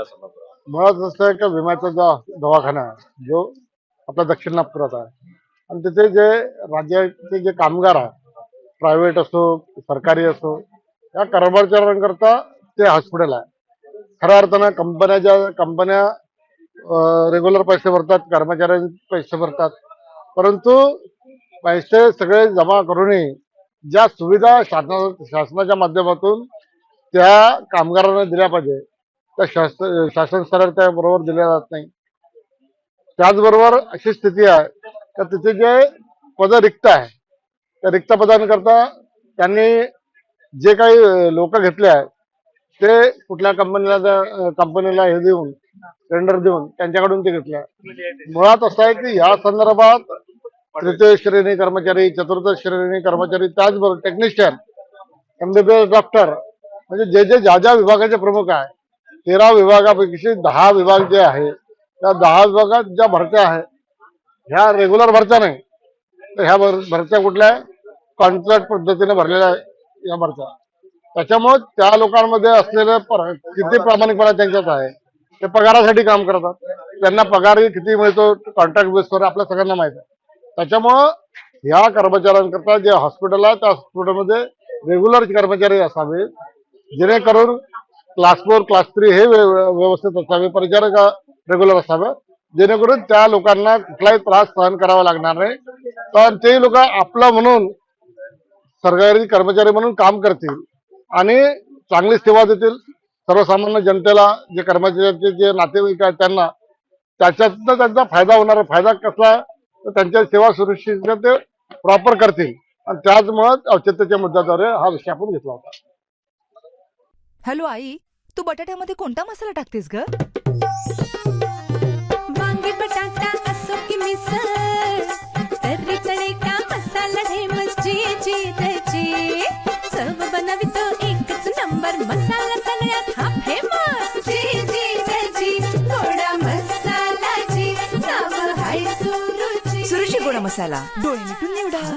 तुला मुळात असं आहे का विम्याचा जो दवाखाना आहे जो आपला दक्षिण नागपुरात आहे आणि तिथे जे राज्याचे जे कामगार आहे प्रायव्हेट असो सरकारी असो या कर्मचाऱ्यांकरता ते हॉस्पिटल आहे. खऱ्या अर्थानं कंपन्या ज्या कंपन्या रेग्युलर पैसे भरतात कर्मचाऱ्यांचे पैसे भरतात परंतु पैसे सगळे जमा करूनही ज्या सुविधा शासना शासनाच्या माध्यमातून त्या कामगारांना दिल्या पाहिजे त्या शासन शासन स्तरावर त्या बरोबर दिल्या जात नाही. त्याचबरोबर अशी स्थिती आहे. तर तिथे जे पद रिक्त आहे त्या रिक्त पदांकरता त्यांनी जे काही लोक घेतले आहे ते कुठल्या कंपनीला कंपनीला हे देऊन टेंडर देऊन त्यांच्याकडून ते घेतले आहे मुळात असं आहे की या संदर्भात तृतीय श्रेणी कर्मचारी चतुर्थ श्रेणी कर्मचारी त्याचबरोबर टेक्निशियन एमबीबीएस डॉक्टर म्हणजे जे जे ज्या ज्या विभागाचे प्रमुख आहे तेरा विभागापैकी दहा विभाग जे आहे त्या दहा विभागात ज्या भरत्या आहेत ह्या रेग्युलर भरत्या नाही. तर ह्या भर भरत्या कुठल्या कॉन्ट्रॅक्ट पद्धतीने भरलेल्या या भरत्या. त्याच्यामुळे त्या लोकांमध्ये असलेलं पर किती प्रामाणिकपणा त्यांच्यात आहे ते पगारासाठी काम करतात. त्यांना पगार किती मिळतो कॉन्ट्रॅक्ट बेसवर आपल्या सगळ्यांना माहीत आहे. त्याच्यामुळं ह्या कर्मचाऱ्यांकरता जे हॉस्पिटल आहे त्या हॉस्पिटलमध्ये रेग्युलर कर्मचारी असावे जेणेकरून क्लास फोर क्लास थ्री हे व्यवस्थित असावे परिचारक रेग्युलर असावं जेणेकरून त्या लोकांना कुठलाही त्रास सहन करावा लागणार नाही. तर ते लोक आपलं म्हणून सरकारी कर्मचारी म्हणून काम करतील आणि चांगली सेवा देतील. सर्वसामान्य जनतेला जे कर्मचाऱ्यांचे जे नातेवाईक आहेत त्यांना त्याच्यातनं त्यांचा फायदा होणार आहे. फायदा कसला आहे? तर त्यांच्या सेवा सुरक्षित ते प्रॉपर करतील. आणि त्याचमुळे औचित्याच्या मुद्द्याद्वारे हा विषय आपण घेतला होता. हॅलो आई. तू बटाट्यामध्ये कोणता मसाला टाकतेस ग? वांगी बटाटा असो की मिसळ तर्री का मसाला जी त्याची चव बनवितो एकच नंबर मसाला सगळ्यात हा फेमस जी जी त्याची गोडा मसाला जी. नाव हाय सुरुची. सुरुची गोडा मसाला. डोळे मिटून निवडा.